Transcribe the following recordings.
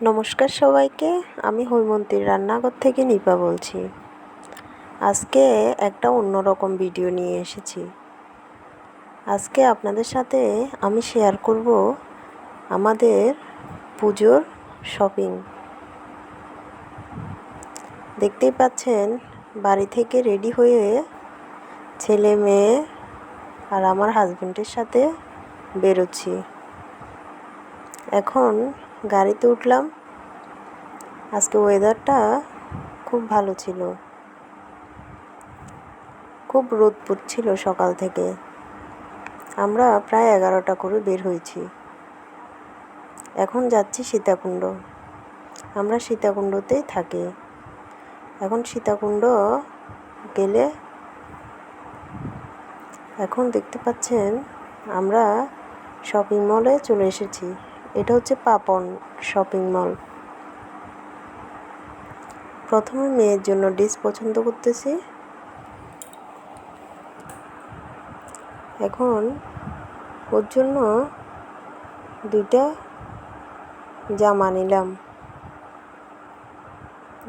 নমস্কার সবাইকে, আমি হৈমন্তীর রান্নাঘর থেকে নিপা বলছি। আজকে একটা অন্যরকম ভিডিও নিয়ে এসেছি। আজকে আপনাদের সাথে আমি শেয়ার করব আমাদের পুজোর শপিং দেখতেই পাচ্ছেন, বাড়ি থেকে রেডি হয়ে ছেলে, মেয়ে আর আমার হাজব্যান্ডের সাথে বেরোচ্ছি। এখন গাড়িতে উঠলাম। আজকে ওয়েদারটা খুব ভালো ছিল। খুব রোদ পড়ছিল সকাল থেকে। আমরা প্রায় এগারোটা করে বের হয়েছি। এখন যাচ্ছি সীতাকুণ্ড। আমরা সীতাকুণ্ডতেই থাকি। এখন সীতাকুণ্ড গেলে এখন দেখতে পাচ্ছেন আমরা শপিং মলে চলে এসেছি। এটা হচ্ছে পাপন শপিং মল। প্রথমে মেয়ের জন্য ড্রেস পছন্দ করতেছি। এখন ওর জন্য দুইটা জামা নিলাম।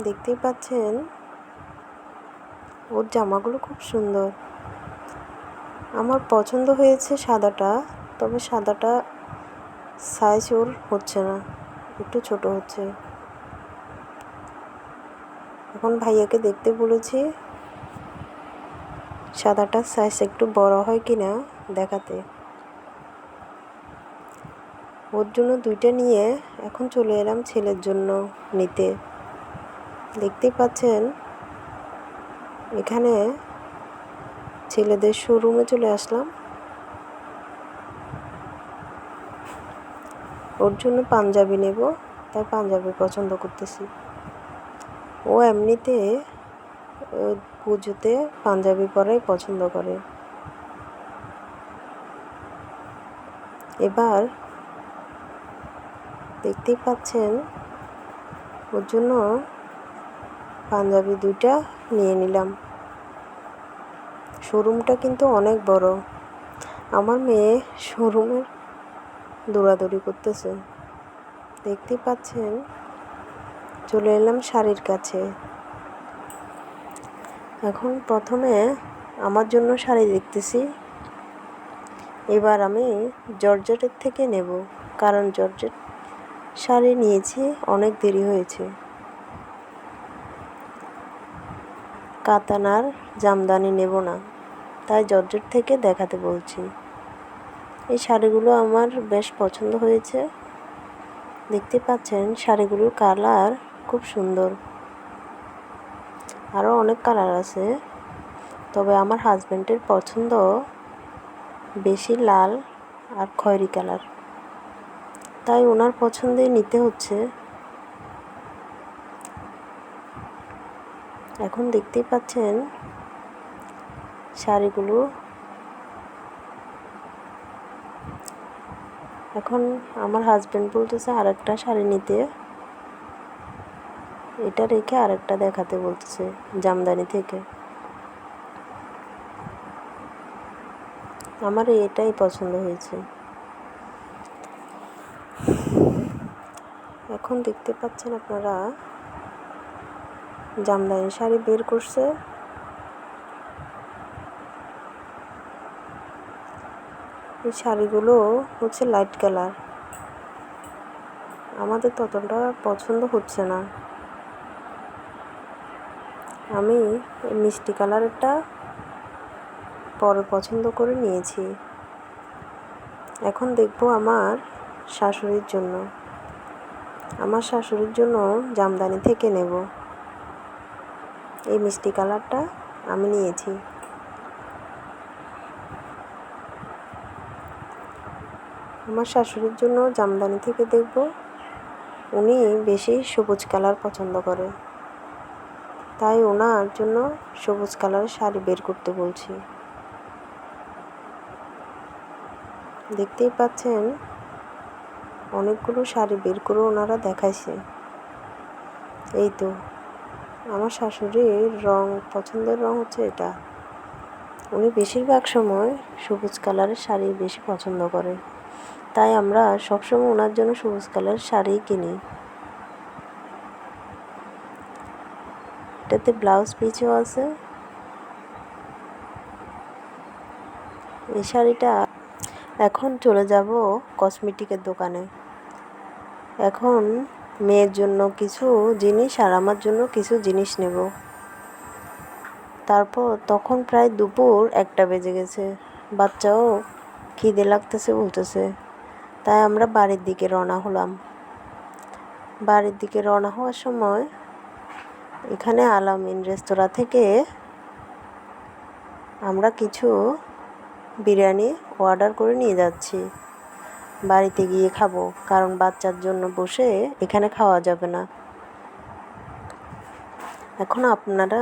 দেখতেই পাচ্ছেন, ওর জামাগুলো খুব সুন্দর। আমার পছন্দ হয়েছে সাদাটা, তবে সাদাটা সাইজ ওর হচ্ছে না, একটু ছোট হচ্ছে। এখন ভাইয়াকে দেখতে বলেছি সাদাটার সাইজ একটু বড় হয় কি না দেখাতে। ওর জন্য দুইটা নিয়ে এখন চলে এলাম ছেলের জন্য নিতে। দেখতেই পাচ্ছেন, এখানে ছেলেদের শোরুমে চলে আসলাম। ওর জন্য পাঞ্জাবি নেব, তাই পাঞ্জাবি পছন্দ করতেছি। ও এমনিতে পুজোতে পাঞ্জাবি পরাই পছন্দ করে। এবার দেখতেই পাচ্ছেন, ওর জন্য পাঞ্জাবি দুইটা নিয়ে নিলাম। শোরুমটা কিন্তু অনেক বড়। আমার মেয়ে শোরুমের দৌড়াদৌড়ি করতেছে। দেখতে পাচ্ছেন, চলে এলাম শাড়ির কাছে। এখন প্রথমে আমার জন্য শাড়ি দেখতেছি। এবার আমি জর্জেটের থেকে নেব, কারণ জর্জেট শাড়ি নিয়েছি, অনেক দেরি হয়েছে। কাতানার জামদানি নেব না, তাই জর্জেট থেকে দেখাতে বলছি। এই শাড়িগুলো আমার বেশ পছন্দ হয়েছে। দেখতে পাচ্ছেন শাড়িগুলোর কালার খুব সুন্দর। আরও অনেক কালার আছে। তবে আমার হাজব্যান্ডের পছন্দ বেশি লাল আর খয়েরি কালার। তাই ওনার পছন্দে নিতে হচ্ছে। এখন দেখতেই পাচ্ছেন শাড়িগুলো এখন আমার হাজব্যান্ড বলতেছে আরেকটা শাড়ি নিতে। এটা রেখে আরেকটা দেখাতে বলতেছে জামদানি থেকে। আমার এটাই পছন্দ হয়েছে। এখন দেখতে পাচ্ছেন আপনারা, জামদানি শাড়ি বের করছে। এই শাড়িগুলো হচ্ছে লাইট কালার আমাদের ততটা পছন্দ হচ্ছে না। আমি মিষ্টি কালারটা পরে পছন্দ করে নিয়েছি। এখন দেখব আমার শাশুড়ির জন্য। আমার শাশুড়ির জন্য জামদানি থেকে নেব। এই মিষ্টি কালারটা আমি নিয়েছি। আমার শাশুড়ির জন্য জামদানি থেকে দেখব। উনি বেশি সবুজ কালার পছন্দ করে। তাই ওনার জন্য সবুজ কালারের শাড়ি বের করতে বলছি। দেখতেই পাচ্ছেন, অনেকগুলো শাড়ি বের করে ওনারা দেখাইছে। এই তো, আমার শাশুড়ির রং, পছন্দের রং হচ্ছে এটা। উনি বেশিরভাগ সময় সবুজ কালারের শাড়ি বেশি পছন্দ করে। তাই আমরা সবসময় ওনার জন্য সবুজ কালার শাড়ি কিনি। এটাতে ব্লাউজ পিচও আছে। এই শাড়িটা এখন চলে যাব কসমেটিকের দোকানে। এখন মেয়ের জন্য কিছু জিনিস আর আমার জন্য কিছু জিনিস নেব। তারপর তখন প্রায় দুপুর একটা বেজে গেছে। বাচ্চাও খিদে লাগতেছে বলতেছে। তাই আমরা বাড়ির দিকে রওনা হলাম। বাড়ির দিকে রওনা হওয়ার সময় এখানে আলামিন রেস্তোরাঁ থেকে আমরা কিছু বিরিয়ানি অর্ডার করে নিয়ে যাচ্ছি। বাড়িতে গিয়ে খাব, কারণ বাচ্চার জন্য বসে এখানে খাওয়া যাবে না। এখন আপনারা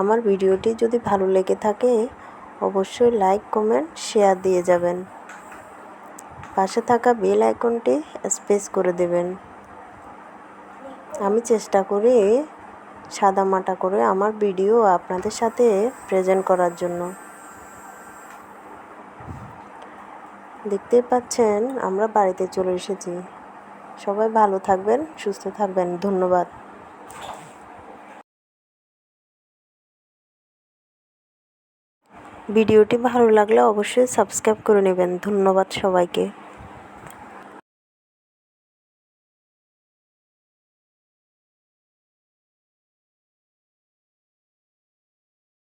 আমার ভিডিওটি যদি ভালো লেগে থাকে, অবশ্যই লাইক কমেন্ট শেয়ার দিয়ে যাবেন। পাশে থাকা বেল আইকনটি স্পেস করে দেবেন। আমি চেষ্টা করি সাদা মাটা করে আমার ভিডিও আপনাদের সাথে প্রেজেন্ট করার জন্য। দেখতেই পাচ্ছেন, আমরা বাড়িতে চলে এসেছি। সবাই ভালো থাকবেন, সুস্থ থাকবেন, ধন্যবাদ। ভিডিওটি ভালো লাগলে অবশ্যই সাবস্ক্রাইব করে নেবেন। ধন্যবাদ সবাইকে।